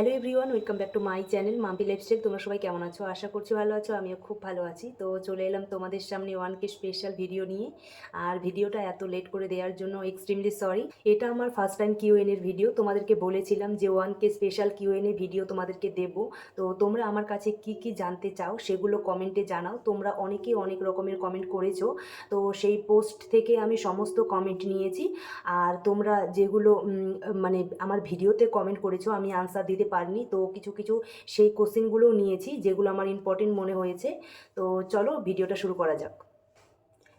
Hello everyone welcome back to my channel Mampi lifestyle তোমরা সবাই কেমন আছো? আশা করছি ভালো আছো, আমিও খুব ভালো আছি। তো চলে এলাম তোমাদের সামনে ওয়ানকে স্পেশাল ভিডিও নিয়ে। আর ভিডিওটা এত লেট করে দেওয়ার জন্য এক্সট্রিমলি সরি এটা আমার ফার্স্ট টাইম কিউএন এর ভিডিও তোমাদেরকে বলেছিলাম যে ওয়ানকে স্পেশাল কিউএন এ ভিডিও তোমাদেরকে দেব। তো তোমরা আমার কাছে কি কি জানতে চাও সেগুলো কমেন্টে জানাও। তোমরা অনেকেই অনেক রকমের কমেন্ট করেছ। তো সেই পোস্ট থেকে আমি সমস্ত কমেন্ট নিয়েছি। আর তোমরা যেগুলো মানে আমার ভিডিওতে কমেন্ট করেছ, আমি আনসার দিতে পারিনি। তো কিছু কিছু সেই কোশ্চেনগুলোও নিয়েছি যেগুলো আমার ইম্পর্টেন্ট মনে হয়েছে। তো চলো ভিডিওটা শুরু করা যাক।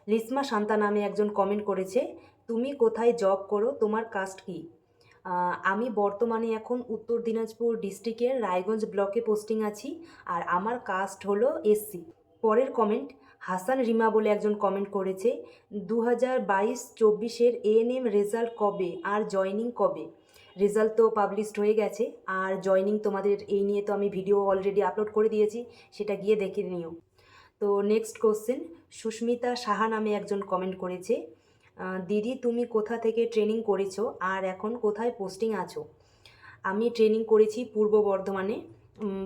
লিসমা শান্তা নামে একজন কমেন্ট করেছে, তুমি কোথায় জব করো? তোমার কাস্ট কি? আমি বর্তমানে এখন উত্তর দিনাজপুর ডিস্ট্রিক্টের রায়গঞ্জ ব্লকে পোস্টিং আছি আর আমার কাস্ট হলো এসসি পরের কমেন্ট হাসান রিমা বলে একজন কমেন্ট করেছে দু হাজার বাইশ চব্বিশের এএনএম রেজাল্ট কবে আর জয়নিং কবে? রেজাল্ট তো পাবলিশড হয়ে গেছে, আর জয়নিং তোমাদের এই নিয়ে তো আমি ভিডিও অলরেডি আপলোড করে দিয়েছি, সেটা গিয়ে দেখে নিও। তো নেক্সট কোশ্চেন সুস্মিতা সাহা নামে একজন কমেন্ট করেছে দিদি, তুমি কোথা থেকে ট্রেনিং করেছ আর এখন কোথায় পোস্টিং আছো? আমি ট্রেনিং করেছি পূর্ব বর্ধমানে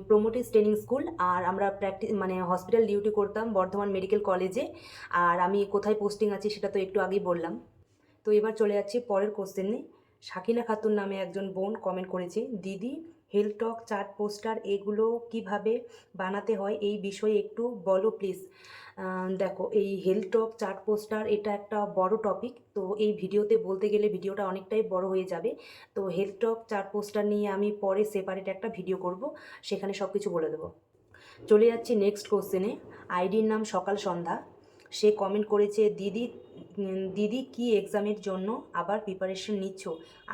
প্রোমোটিস ট্রেনিং স্কুল আর আমরা প্র্যাকটিস মানে হসপিটাল ডিউটি করতাম বর্ধমান মেডিকেল কলেজে আর আমি কোথায় পোস্টিং আছি সেটা তো একটু আগেই বললাম। তো এবার চলে যাচ্ছি পরের কোশ্চেনে সাকিনা খাতুন নামে একজন বোন কমেন্ট করেছে, দিদি হেলটক চার্ট পোস্টার এগুলো কীভাবে বানাতে হয় এই বিষয়ে একটু বলো প্লিজ দেখো, এই হেলটক চার্ট পোস্টার এটা একটা বড় টপিক তো এই ভিডিওতে বলতে গেলে ভিডিওটা অনেকটাই বড় হয়ে যাবে। তো হেলটক চার্ট পোস্টার নিয়ে আমি পরে সেপারেট একটা ভিডিও করব, সেখানে সব কিছু বলে দেবো। চলে যাচ্ছি নেক্সট কোশ্চেনে আইডির নাম সকাল সন্ধ্যা। সে কমেন্ট করেছে, দিদি দিদি কি এক্সামের জন্য আবার প্রিপারেশন নিচ্ছ?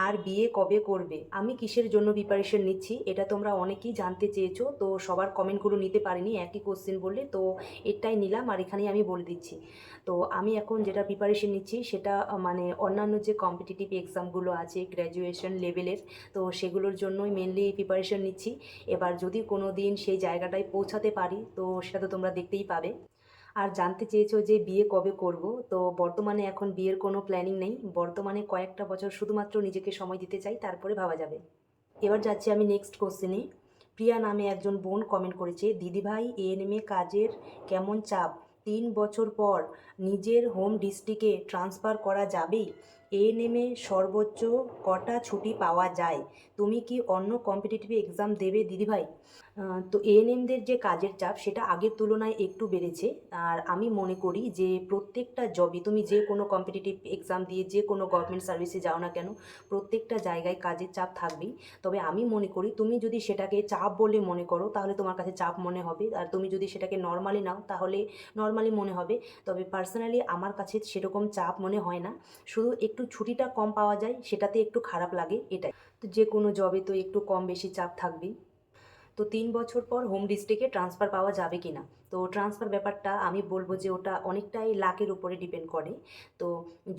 আর বিয়ে কবে করবে? আমি কিসের জন্য প্রিপারেশন নিচ্ছি? এটা তোমরা অনেকেই জানতে চেয়েছো, তো সবার কমেন্টগুলো নিতে পারিনি, একই কোশ্চেন বললে, তো এটাই নিলাম আর এখানেই আমি বলে দিচ্ছি। তো আমি এখন যেটা প্রিপারেশন নিচ্ছি, সেটা মানে অন্যান্য যে কম্পিটিটিভ এক্সামগুলো আছে গ্র্যাজুয়েশন লেভেলের তো সেগুলোর জন্যই মেনলি প্রিপারেশন নিচ্ছি। এবার যদি কোনো দিন সেই জায়গাটায় পৌঁছাতে পারি, তো সেটা তো তোমরা দেখতেই পাবে। আর জানতে চেয়েছো যে বিয়ে কবে করব, তো বর্তমানে এখন বিয়ের কোনো প্ল্যানিং নেই। বর্তমানে কয়েকটা বছর শুধুমাত্র নিজেকে সময় দিতে চাই, তারপরে ভাবা যাবে। এবার যাচ্ছি আমি নেক্সট কোশ্চেনে প্রিয়া নামে একজন বোন কমেন্ট করেছে, দিদিভাই এএনএমএ কাজের কেমন চাপ? তিন বছর পর নিজের হোম ডিস্ট্রিক্টে ট্রান্সফার করা যাবেই? এএনএমএ সর্বোচ্চ কটা ছুটি পাওয়া যায়? তুমি কি অন্য কম্পিটিটিভ এক্সাম দেবে, দিদিভাই? তো এএনএমদের যে কাজের চাপ, সেটা আগের তুলনায় একটু বেড়েছে। আর আমি মনে করি যে প্রত্যেকটা জবই তুমি যে কোনো কম্পিটিটিভ এক্সাম দিয়ে যে কোনো গভর্নমেন্ট সার্ভিসে যাও না কেন, প্রত্যেকটা জায়গায় কাজের চাপ থাকবেই। তবে আমি মনে করি তুমি যদি সেটাকে চাপ বলে মনে করো, তাহলে তোমার কাছে চাপ মনে হবে। আর তুমি যদি সেটাকে নর্মালি নাও, তাহলে নর্মালি মনে হবে। তবে পার্সোনালি আমার কাছে সেরকম চাপ মনে হয় না। শুধু একটু ছুটিটা কম পাওয়া যায়, সেটাতে একটু খারাপ লাগে, এটাই। তো যে কোনো জবে তো একটু কম বেশি চাপ থাকবে তো তিন বছর পর হোম ডিস্ট্রিক্টে ট্রান্সফার পাওয়া যাবে কি না তো ট্রান্সফার ব্যাপারটা আমি বলব যে ওটা অনেকটাই লাকের উপরে ডিপেন্ড করে। তো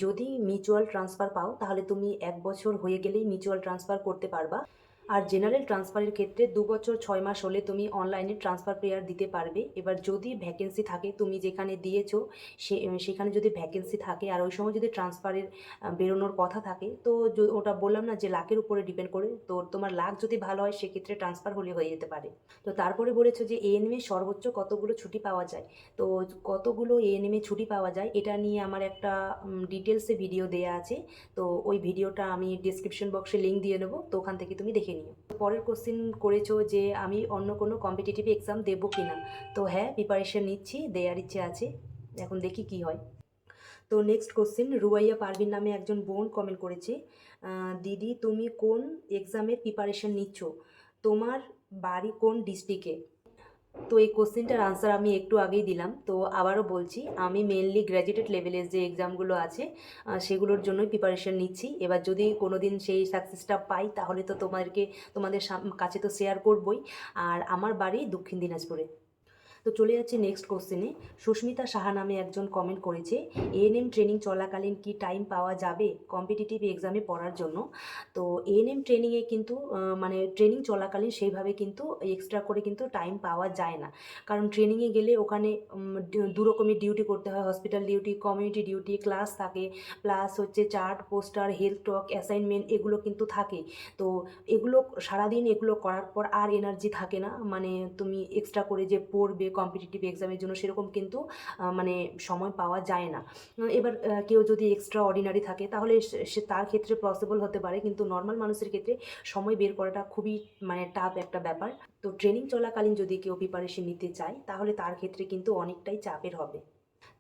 যদি মিউচুয়াল ট্রান্সফার পাও, তাহলে তুমি এক বছর হয়ে গেলেই মিউচুয়াল ট্রান্সফার করতে পারবা। আর জেনারেল ট্রান্সফারের ক্ষেত্রে দু বছর ছয় মাস হলে তুমি অনলাইনে ট্রান্সফার প্রেয়ার দিতে পারবে। এবার যদি ভ্যাকেন্সি থাকে, তুমি যেখানে দিয়েছ, সে, সেখানে যদি ভ্যাকেন্সি থাকে আর ওই সময় যদি ট্রান্সফারের বেরোনোর কথা থাকে, তো ওটা বললাম না যে লাকের উপরে ডিপেন্ড করে, তো তোমার লাক যদি ভালো হয়, সেক্ষেত্রে ট্রান্সফার হলে হয়ে যেতে পারে। তো তারপরে বলেছ যে এএনএমে সর্বোচ্চ কতগুলো ছুটি পাওয়া যায়? তো কতগুলো এএনএমে ছুটি পাওয়া যায়, এটা নিয়ে আমার একটা ডিটেলসে ভিডিও দেয়া আছে। তো ওই ভিডিওটা আমি ডিসক্রিপশন বক্সে লিঙ্ক দিয়ে নেব, তো ওখান থেকে তুমি দেখে নিও। পরের কোশ্চেন করেছ যে আমি অন্য কোনো কম্পিটিটিভ এক্সাম দেবো কি না তো হ্যাঁ প্রিপারেশন নিচ্ছি, দেওয়ার ইচ্ছে আছে। এখন দেখি কি হয়। তো নেক্সট কোশ্চেন রুয়াইয়া পারভিন নামে একজন বোন কমেন্ট করেছে দিদি, তুমি কোন এক্সামের প্রিপারেশন নিচ্ছ? তোমার বাড়ি কোন ডিস্ট্রিক্টে তো এই কোশ্চেনটার আনসার আমি একটু আগেই দিলাম। তো আবারও বলছি, আমি মেনলি গ্র্যাজুয়েটেড লেভেলের যে এক্সামগুলো আছে সেগুলোর জন্যই প্রিপারেশন নিচ্ছি। এবার যদি কোনো দিন সেই সাকসেসটা পাই, তাহলে তো তোমাদেরকে, তোমাদের কাছে তো শেয়ার করবই। আর আমার বাড়ি দক্ষিণ দিনাজপুরে। তো চলে যাচ্ছি নেক্সট কোশ্চেনে সুস্মিতা সাহা নামে একজন কমেন্ট করেছে এএনএম ট্রেনিং চলাকালীন কি টাইম পাওয়া যাবে কম্পিটিটিভ এক্সামে পড়ার জন্য? তো এএনএম ট্রেনিংয়ে কিন্তু মানে ট্রেনিং চলাকালীন সেইভাবে কিন্তু এক্সট্রা করে কিন্তু টাইম পাওয়া যায় না। কারণ ট্রেনিংয়ে গেলে ওখানে দু রকমের ডিউটি করতে হয়। Hospital duty community duty class থাকে। প্লাস হচ্ছে chart poster health talk assignment এগুলো কিন্তু থাকে। তো এগুলো সারাদিন এগুলো করার পর আর এনার্জি থাকে না। মানে তুমি এক্সট্রা করে যে পড়বে কম্পিটিটিভ এক্সামের জন্য সেরকম কিন্তু মানে সময় পাওয়া যায় না। এবার কেউ যদি এক্সট্রা অর্ডিনারি থাকে, তাহলে সে- তার ক্ষেত্রে পসিবল হতে পারে, কিন্তু নর্মাল মানুষের ক্ষেত্রে সময় বের করাটা খুবই মানে টাফ একটা ব্যাপার। তো ট্রেনিং চলাকালীন যদি কেউ প্রিপারেশন নিতে চায়, তাহলে তার ক্ষেত্রে কিন্তু অনেকটাই চাপের হবে।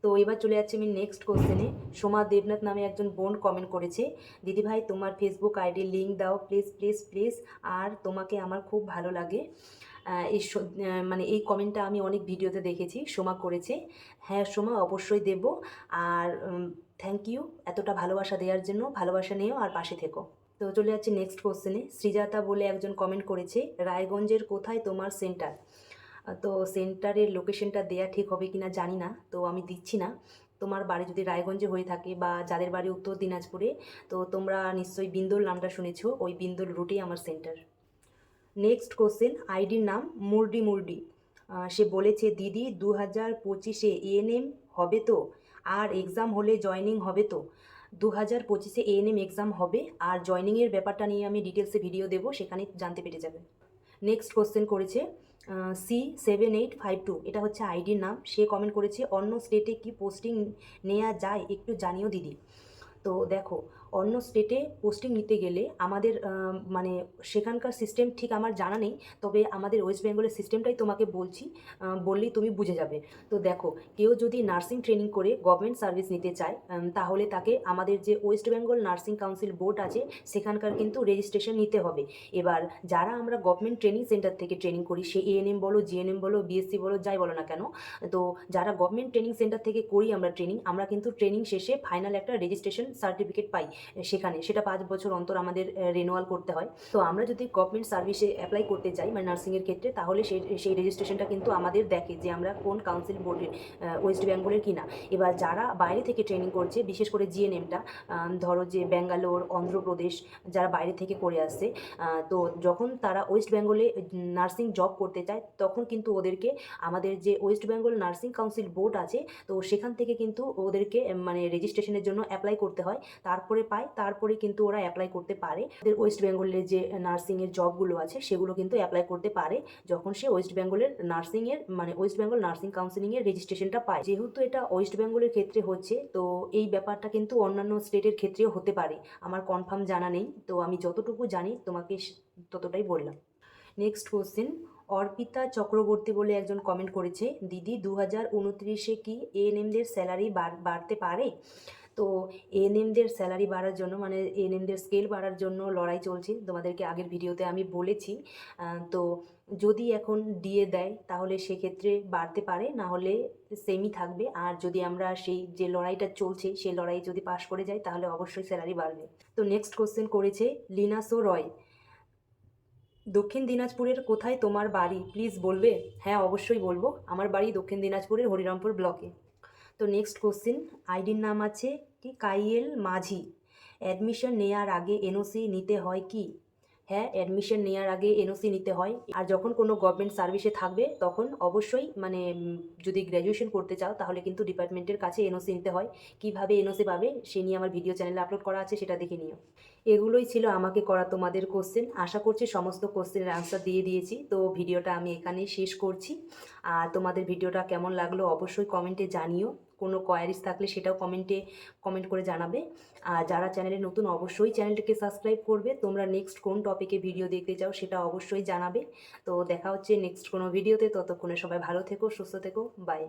তো এবার চলে যাচ্ছি আমি নেক্সট কোশ্চেনে সোমা দেবনাথ নামে একজন বোন কমেন্ট করেছে দিদিভাই তোমার ফেসবুক আইডির লিঙ্ক দাও প্লিজ প্লিজ প্লিজ আর তোমাকে আমার খুব ভালো লাগে। এই মানে এই কমেন্টটা আমি অনেক ভিডিওতে দেখেছি, সোমা করেছে। হ্যাঁ সোমা, অবশ্যই দেব। আর থ্যাংক ইউ এতটা ভালোবাসা দেওয়ার জন্য, ভালোবাসা নিয়েও আর পাশে থেকো। তো চলে যাচ্ছি নেক্সট কোশ্চেনে শ্রীজাতা বলে একজন কমেন্ট করেছে, রায়গঞ্জের কোথায় তোমার সেন্টার তো সেন্টারের লোকেশনটা দেয়া ঠিক হবে কি না জানি না, তো আমি দিচ্ছি না। তোমার বাড়ি যদি রায়গঞ্জে হয়ে থাকে বা যাদের বাড়ি উত্তর দিনাজপুরে, তো তোমরা নিশ্চয়ই বিন্দুল নামটা শুনেছো, ওই বিন্দুল রুটেই আমার সেন্টার নেক্সট কোশ্চেন আইডির নাম মুরডি মুরডি। সে বলেছে, দিদি দু হাজার পঁচিশে এএনএম হবে তো? আর এক্সাম হলে জয়নিং হবে তো? দু হাজার পঁচিশে এএনএম এক্সাম হবে, আর জয়নিংয়ের ব্যাপারটা নিয়ে আমি ডিটেলসে ভিডিও দেবো, সেখানে জানতে পেরে যাবে। নেক্সট কোশ্চেন করেছে C seven eight five two এটা হচ্ছে আইডির নাম। সে কমেন্ট করেছে, অন্য স্টেটে কি পোস্টিং নেওয়া যায় একটু জানিও দিদি। তো দেখো অন্য স্টেটে পোস্টিং নিতে গেলে আমাদের মানে সেখানকার সিস্টেম ঠিক আমার জানা নেই, তবে আমাদের ওয়েস্ট বেঙ্গলের সিস্টেমটাই তোমাকে বলছি বললেই তুমি বুঝে যাবে। তো দেখো, কেউ যদি নার্সিং ট্রেনিং করে গভর্নমেন্ট সার্ভিস নিতে চায় তাহলে তাকে আমাদের যে West Bengal nursing council board আছে, সেখানকার কিন্তু রেজিস্ট্রেশন নিতে হবে। এবার যারা আমরা গভর্নমেন্ট ট্রেনিং সেন্টার থেকে ট্রেনিং করি, সে এএনএম বলো জিএনএম বলো বিএসসি বলো, যাই বলো না কেন, তো যারা গভর্নমেন্ট ট্রেনিং সেন্টার থেকে করি আমরা ট্রেনিং আমরা কিন্তু ট্রেনিং শেষে ফাইনাল একটা রেজিস্ট্রেশন সার্টিফিকেট পাই। সেখানে। সেটা পাঁচ বছর অন্তর আমাদের রিনুয়াল করতে হয়। তো আমরা যদি গভর্নমেন্ট সার্ভিসে অ্যাপ্লাই করতে যাই মানে নার্সিংয়ের ক্ষেত্রে, তাহলে সেই সেই রেজিস্ট্রেশনটা কিন্তু আমাদের দেখে যে আমরা কোন কাউন্সিল বোর্ডের ওয়েস্ট বেঙ্গলের কিনা। এবার যারা বাইরে থেকে ট্রেনিং করছে, বিশেষ করে জিএনএমটা ধরো যে ব্যাঙ্গালোর অন্ধ্রপ্রদেশ যারা বাইরে থেকে করে আসছে তো যখন তারা ওয়েস্ট বেঙ্গলে নার্সিং জব করতে চায়, তখন কিন্তু ওদেরকে আমাদের যে West Bengal nursing council board আছে, তো সেখান থেকে কিন্তু ওদেরকে মানে রেজিস্ট্রেশনের জন্য অ্যাপ্লাই করতে হয়। তারপরে পায়, তারপরে কিন্তু ওরা অ্যাপ্লাই করতে পারে। ওয়েস্ট বেঙ্গলের যে নার্সিংয়ের জবগুলো আছে, সেগুলো কিন্তু অ্যাপ্লাই করতে পারে, যখন সে ওয়েস্ট বেঙ্গলের নার্সিংয়ের মানে ওয়েস্ট বেঙ্গল নার্সিং কাউন্সিলিংয়ের রেজিস্ট্রেশনটা পায়। যেহেতু এটা ওয়েস্ট বেঙ্গলের ক্ষেত্রে হচ্ছে, তো এই ব্যাপারটা কিন্তু অন্যান্য স্টেটের ক্ষেত্রেও হতে পারে। আমার কনফার্ম জানা নেই, তো আমি যতটুকু জানি, তোমাকে ততটাই বললাম। নেক্সট কোশ্চেন অর্পিতা চক্রবর্তী বলে একজন কমেন্ট করেছে, দিদি দু হাজার উনত্রিশে কি এএনএমদের স্যালারি বাড়তে পারে? তো এএনএমদের স্যালারি বাড়ার জন্য মানে এএনএমদের স্কেল বাড়ার জন্য লড়াই চলছে। তোমাদেরকে আগের ভিডিওতে আমি বলেছি। তো যদি এখন দিয়ে দেয়, তাহলে সেক্ষেত্রে বাড়তে পারে, না হলে সেমই থাকবে। আর যদি আমরা সেই যে লড়াইটা চলছে, সেই লড়াই যদি পাশ করে যাই তাহলে অবশ্যই স্যালারি বাড়বে। তো নেক্সট কোশ্চেন করেছে লিনাসো রয়। দক্ষিণ দিনাজপুরের কোথায় তোমার বাড়ি? প্লিজ বলবে? হ্যাঁ অবশ্যই বলব। আমার বাড়ি দক্ষিণ দিনাজপুরের হরিরামপুর ব্লকে। তো নেক্সট কোশ্চেন আইডির নাম আছে কি কাইয়েল মাঝি। অ্যাডমিশন নেওয়ার আগে এনওসি নিতে হয় কি? হ্যাঁ অ্যাডমিশন নেওয়ার আগে এনওসি নিতে হয়। আর যখন কোনো গভর্নমেন্ট সার্ভিসে থাকবে, তখন অবশ্যই মানে যদি গ্র্যাজুয়েশন করতে চাও, তাহলে কিন্তু ডিপার্টমেন্টের কাছে এনওসি নিতে হয়। কীভাবে এনওসি পাবে, সে নিয়ে আমার ভিডিও চ্যানেলে আপলোড করা আছে, সেটা দেখে নিও। এগুলোই ছিল আমাকে করা তোমাদের কোশ্চেন আশা করছি সমস্ত কোশ্চেনের আনসার দিয়ে দিয়েছি। তো ভিডিওটা আমি এখানেই শেষ করছি। আর তোমাদের ভিডিওটা কেমন লাগল অবশ্যই কমেন্টে জানিও। কোনো কোয়ারিজ থাকলে সেটাও কমেন্টে কমেন্ট করে জানাবে। আর যারা চ্যানেলে নতুন, অবশ্যই চ্যানেলটিকে সাবস্ক্রাইব করবে। তোমরা নেক্সট কোন টপিকে ভিডিও দেখতে চাও সেটা অবশ্যই জানাবে। তো দেখা হচ্ছে নেক্সট কোনো ভিডিওতে ততক্ষণে সবাই ভালো থেকো, সুস্থ থেকো। বাই